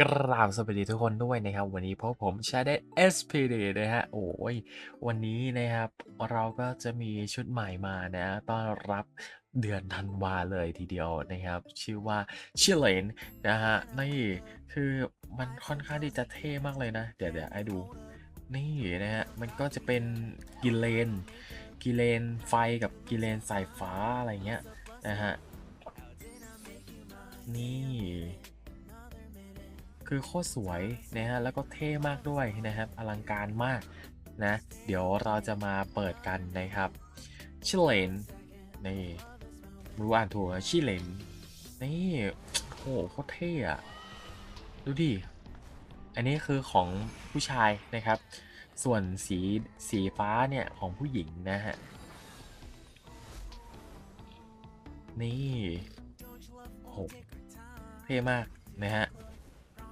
กราบสวัสดีทุกคนด้วยนะครับ วันนี้พบผมชาเด SPD นะฮะ โอ้ย วันนี้นะครับเราก็จะมีชุดใหม่มานะต้อนรับเดือนธันวาเลยทีเดียวนะครับ ชื่อว่าชิเลนนะฮะ นี่คือมันค่อนข้างที่จะเท่มากเลยนะ เดี๋ยวเดี๋ยวให้ดู นี่นะฮะ มันก็จะเป็นกิเลน กิเลนไฟกับกิเลนสายฟ้าอะไรเงี้ยนะฮะ นี่ คือโคตรสวยนะฮะแล้วก็เท่มากด้วยนะครับอลังการมากนะ เดี๋ยวเราจะมาเปิดกันนะครับชิเลนนี่ไม่รู้อ่านถูกชิเลนนี่โอ้โหโคตรเท่อะดูดิอันนี้คือของผู้ชายนะครับ ส่วนสีสีฟ้าเนี่ยของผู้หญิงนะฮะนี่โหเท่มากนะฮะ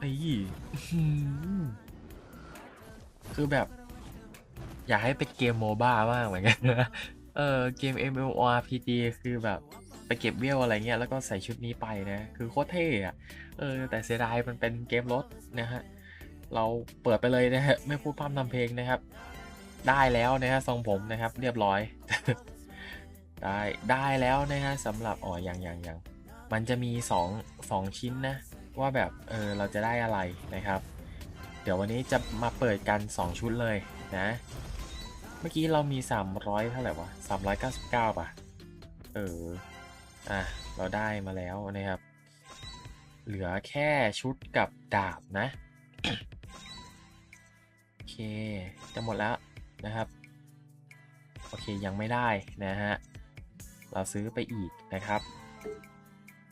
นี่อื้อหือคือแบบ อยากให้เป็นเกมโมบ้ามากเหมือนกันนะเออเกม MMORPG คือแบบไปเก็บเวลอะไรเงี้ยแล้วก็ใส่ชุดนี้ไปนะ คือโคตรเท่อะเออ แต่เสียดายมันเป็นเกมรถนะฮะ เราเปิดไปเลยนะฮะ ไม่พูดพร่ำทำเพลงนะครับ ได้แล้วนะฮะทรงผมนะครับ เรียบร้อย ได้ได้แล้วนะฮะสำหรับอ๋อยังยังยังมันจะมี2 2ชิ้นนะ ว่าแบบเออเราจะได้อะไรนะครับ เดี๋ยววันนี้จะมาเปิดกัน 2 ชุดเลยนะ เมื่อกี้เรามี 300 เท่าไหร่วะ 399 ป่ะ เออ อะ เราได้มาแล้วนะครับ เหลือแค่ชุดกับดาบนะ โอเค จะหมดแล้วนะครับ โอเคยังไม่ได้นะฮะ เราซื้อไปอีกนะครับ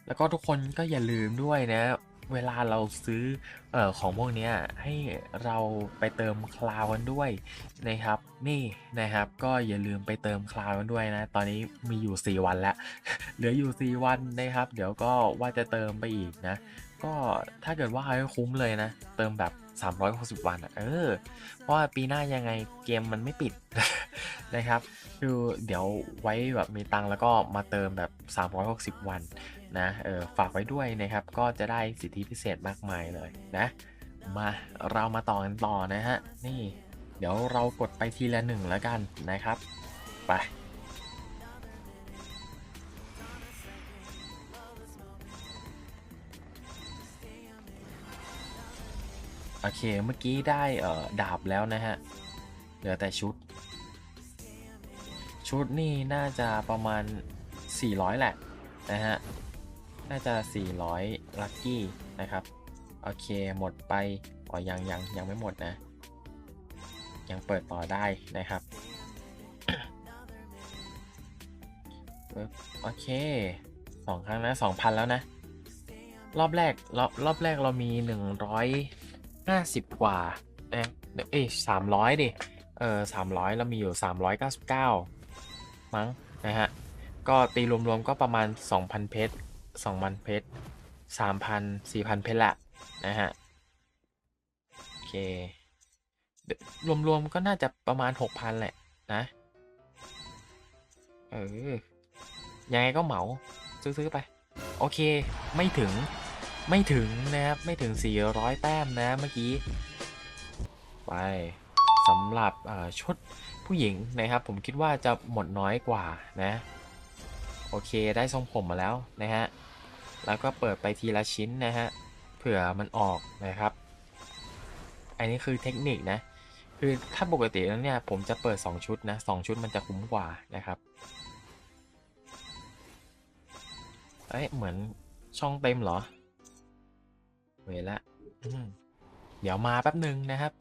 แล้วก็ทุกคนก็อย่าลืมด้วยนะ เวลาเราซื้อออของพวกนี้ให้เราไปเติมคลาวกันด้วยนะครับ นี่นะครับก็อย่าลืมไปเติมคลาวกันด้วยนะ ตอนนี้มีอยู่ 4 วันแล้ว เหลืออยู่ 4 วันนะครับ เดี๋ยวก็ว่าจะเติมไปอีกนะ ก็ถ้าเกิดว่าให้คุ้มเลยนะ เติมแบบ 360 วันอะเออ เพราะว่าปีหน้ายังไงเกมมันไม่ปิดนะครับคือเดี๋ยวไว้แบบมีตังแล้วก็มาเติมแบบ 360 วัน นะเออฝากไว้ด้วยนะครับ ก็จะได้สิทธิพิเศษมากมายเลยนะ มาเรามาต่อกันต่อนะฮะ นี่ เดี๋ยวเรากดไปทีละหนึ่งแล้วกันนะครับ ไปโอเค เมื่อกี้ได้เอ่อดาบแล้วนะฮะ เหลือแต่ชุด ชุดนี่น่าจะประมาณ 400 แหละนะฮะ น่าจะ 400 ลัคกี้นะครับ โอเคหมดไปอ๋อยังยังยังไม่หมดนะ ยังเปิดต่อได้นะครับโอเคสองครั้งนะสองพันแล้วนะ รอบแรก รอบรอบแรกเรามี150กว่านะเอ้สามร้อยดิ เออสามร้อยเรามีอยู่399มั้ง นะฮะ ก็ตีรวมๆก็ประมาณ2,000เพชร 2,000เพชร3,000 4,000เพชรละนะฮะ โอเค รวม ๆ ก็น่าจะประมาณ6,000แหละนะ เออ ยังไงก็เหมาซื้อ ๆ ไป โอเค ไม่ถึงไม่ถึงนะครับ ไม่ถึง 400 แต้มนะเมื่อกี้ ไปสำหรับชุดผู้หญิงนะครับ ผมคิดว่าจะหมดน้อยกว่านะ โอเคได้ทรงผมมาแล้วนะฮะ แล้วก็เปิดไปทีละชิ้นนะฮะ เผื่อมันออกนะครับ อันนี้คือเทคนิคนะ คือถ้าปกติแล้วเนี่ยผมจะเปิด 2 ชุดนะ2ชุดมันจะคุ้มกว่านะครับ เอ้ยเหมือนช่องเต็มเหรอเวละ เดี๋ยวมาแป๊บหนึ่งนะครับ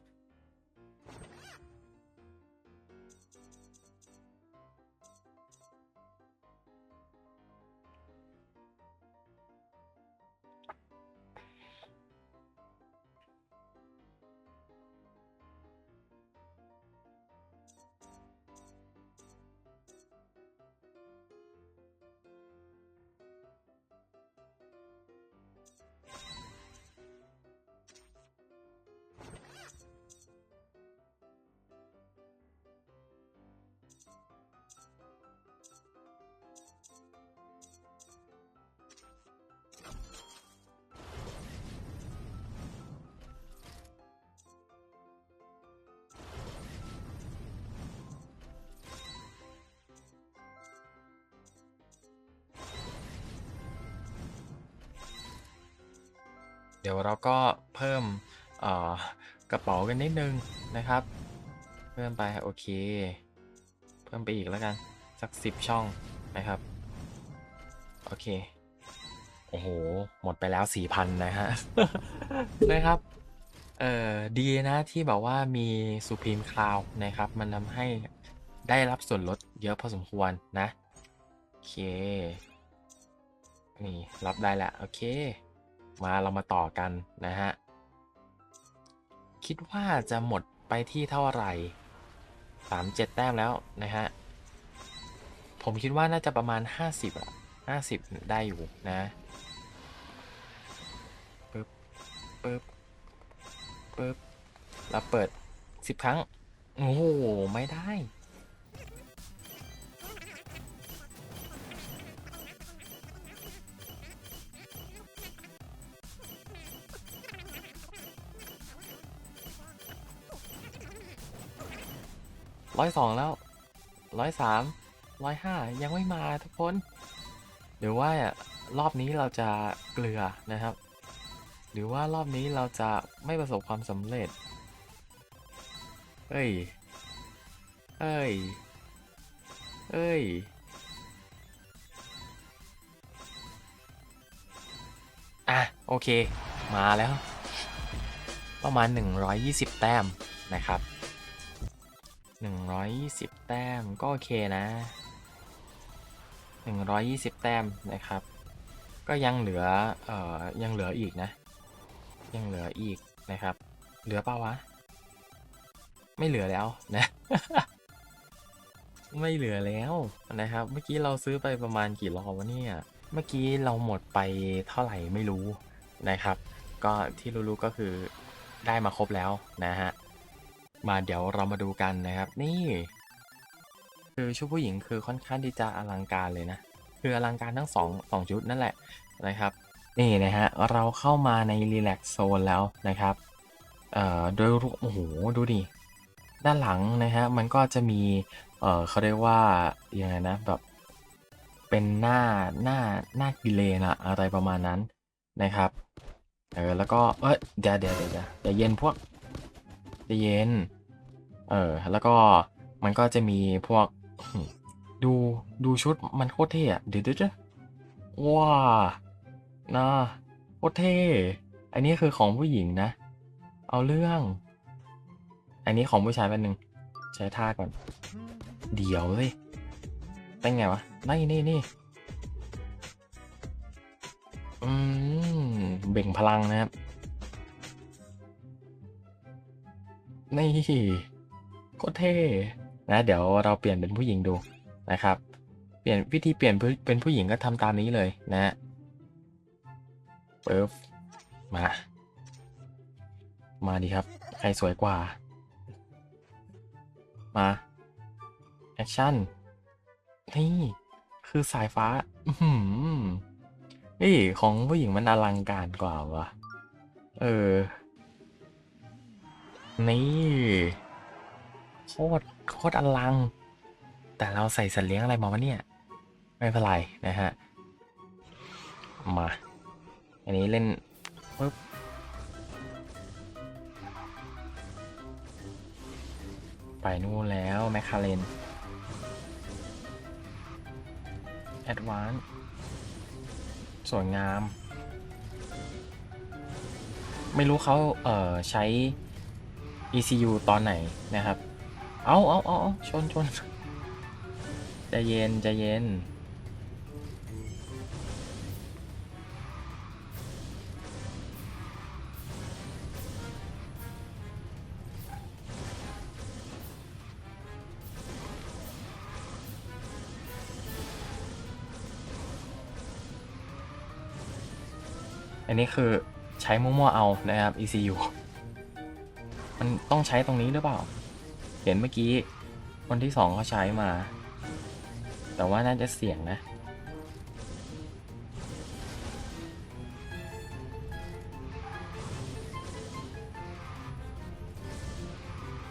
ดี๋ยวเราก็เพิ่มกระเป๋ากันนิดนึงนะครับ เพิ่มไปโอเค เพิ่มไปอีกแล้วกันสักสิบช่องนะครับ โอเค โอ้โห หมดไปแล้วสี่พันนะฮะนะครับเอ่อดีนะที่แบบว่ามี Supreme Cloud นะครับ มันทำให้ได้รับส่วนลดเยอะพอสมควรนะ โอเค นี่ รับได้แล้วโอเค มาเรามาต่อกันนะฮะ คิดว่าจะหมดไปที่เท่าไหร่สามเจ็ดแต้มแล้วนะฮะ ผมคิดว่าน่าจะประมาณ 50อะ50 ได้อยู่นะปึ๊บปึ๊บปึ๊บแล้วเปิด 10 ครั้ง โอ้โห ไม่ได้ ร้อยสองแล้วร้อยสามร้อยห้ายังไม่มาทุกคนหรือว่ารอบนี้เราจะเกลือนะครับ หรือว่ารอบนี้เราจะไม่ประสบความสำเร็จ เอ้ย เอ้ย เอ้ย อะ โอเค มาแล้ว ประมาณ 120 แต้มนะครับ 120 แต้มก็โอเคนะ 120 แต้มนะครับ ก็ยังเหลือเอ่อยังเหลืออีกนะ ยังเหลืออีกนะครับ เหลือเปล่าวะ ไม่เหลือแล้วนะ ไม่เหลือแล้วนะครับ เมื่อกี้เราซื้อไปประมาณกี่รอบวะเนี่ย เมื่อกี้เราหมดไปเท่าไหร่ไม่รู้นะครับ ก็ที่รู้ๆก็คือได้มาครบแล้วนะฮะ มาเดี๋ยวเรามาดูกันนะครับ นี่ คือชุดผู้หญิงคือค่อนข้างที่จะอลังการเลยนะ คืออลังการทั้งสองสองชุดนั่นแหละนะครับ นี่นะฮะเราเข้ามาในรีแลกโซนแล้วนะครับ เอ่อโดยรวมโอ้โหดูดิด้านหลังนะฮะมันก็จะมี เอ่อเขาเรียกว่ายังไงนะแบบเป็นหน้าหน้าหน้ากิเลนอะอะไรประมาณนั้นนะครับเออแล้วก็เอ้ยเดี๋ยวเดี๋ยวเดี๋ยวเดี๋ยวใจเย็นพวก เย็น เออ แล้วก็มันก็จะมีพวก ดูดูชุดมันโคตรเท่อะเดี๋ยวเดี๋ยวว้านะโคตรเท่ อันนี้คือของผู้หญิงนะ เอาเรื่อง อันนี้ของผู้ชายแป๊บนึง ใช้ท่าก่อน เดี๋ยวสิเป็นไงวะ นี่นี่นี่อืม เบ่งพลังนะครับ นี่โคตรเท่นะ เดี๋ยวเราเปลี่ยนเป็นผู้หญิงดูนะครับ เปลี่ยนวิธีเปลี่ยนเป็นผู้หญิงก็ทำตามนี้เลยนะฮะปึ๊บมา มาดีครับ ใครสวยกว่า มาแอคชั่นนี่คือสายฟ้า อือหือนี่ของผู้หญิงมันอลังการกว่าวะเออ นี่โคตรโคตรอลัง แต่เราใส่สัตว์เลี้ยงอะไรมาวะเนี่ย ไม่เป็นไรนะฮะ มา อันนี้เล่นปึ๊บไปนู่นแล้ว แมคคาเรนแอดวานสวยงาม ไม่รู้เขาเอ่อใช้ ECU ตอนไหนนะครับ เอาเอาเอาเอาชนชนใจเย็นใจเย็น อันนี้คือใช้มั่วๆเอานะครับ ECU มันต้องใช้ตรงนี้หรือเปล่า เห็นเมื่อกี้คนที่สองเขาใช้มา แต่ว่าน่าจะเสี่ยงนะ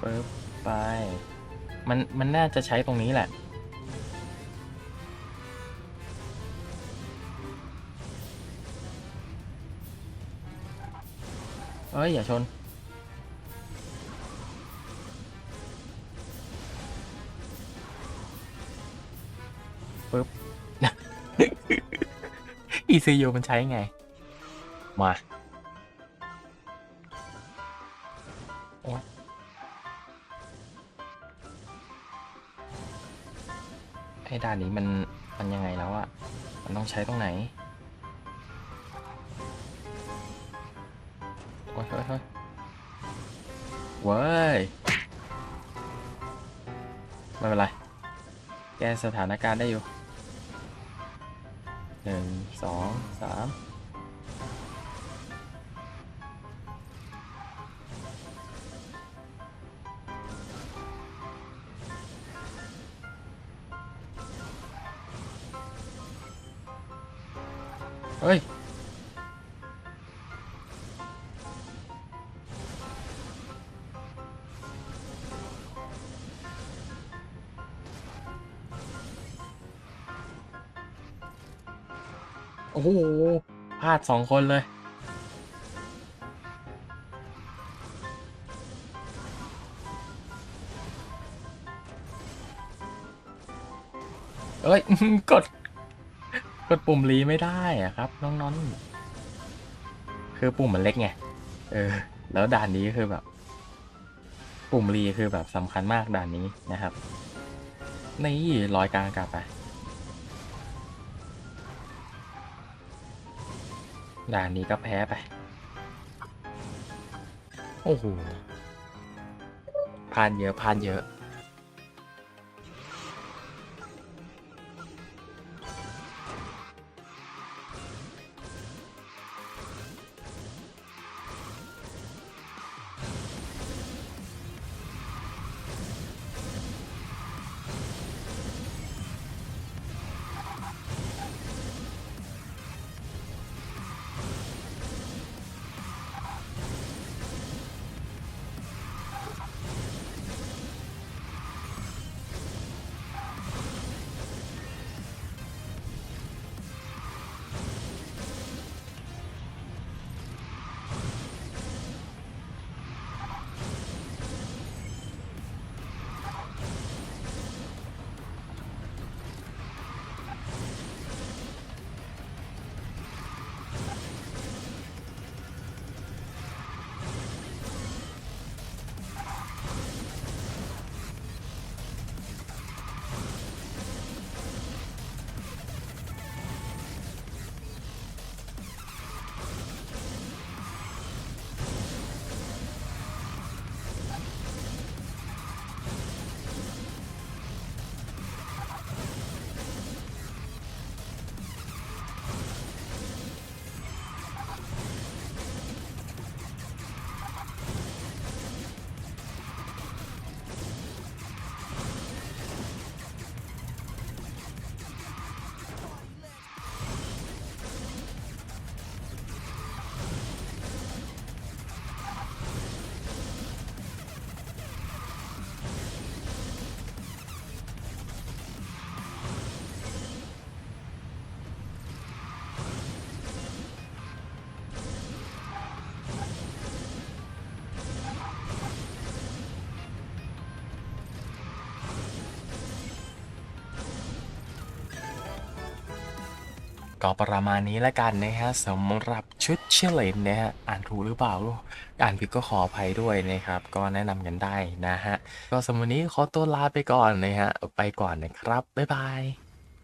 ปึ๊บไป มัน มันน่าจะใช้ตรงนี้แหละเอ้ย อย่าชน ปึ๊บ ECU มันใช้ไง มา โอ๊ยไอ้ด่านนี้มัน มันยังไงแล้วอะมันต้องใช้ตรงไหน โอ้ยเฮ้ยเฮ้ยเว้ยไม่เป็นไร แก้สถานการณ์ได้อยู่ หนึ่งสองสาม โอ้โหพลาดสองคนเลย เอ้ย กด กดปุ่มรีไม่ได้อะครับ น้องๆคือปุ่มมันเล็กไง เออ แล้วด่านนี้คือแบบ ปุ่มรีคือแบบสำคัญมากด่านนี้นะครับ นี่ลอยกลางอากาศไป ด่านนี้ก็แพ้ไป โอ้โหพลาดเยอะพลาดเยอะ ก็ประมาณนี้แล้วกันนะฮะสำหรับชุดเชลินนะฮะอ่านถูกหรือเปล่าอ่านผิดก็ขออภัยด้วยนะครับ ก็แนะนำกันได้นะฮะก็สำหรับวันนี้ขอตัวลาไปก่อนนะฮะไปก่อนนะครับ บ๊ายบาย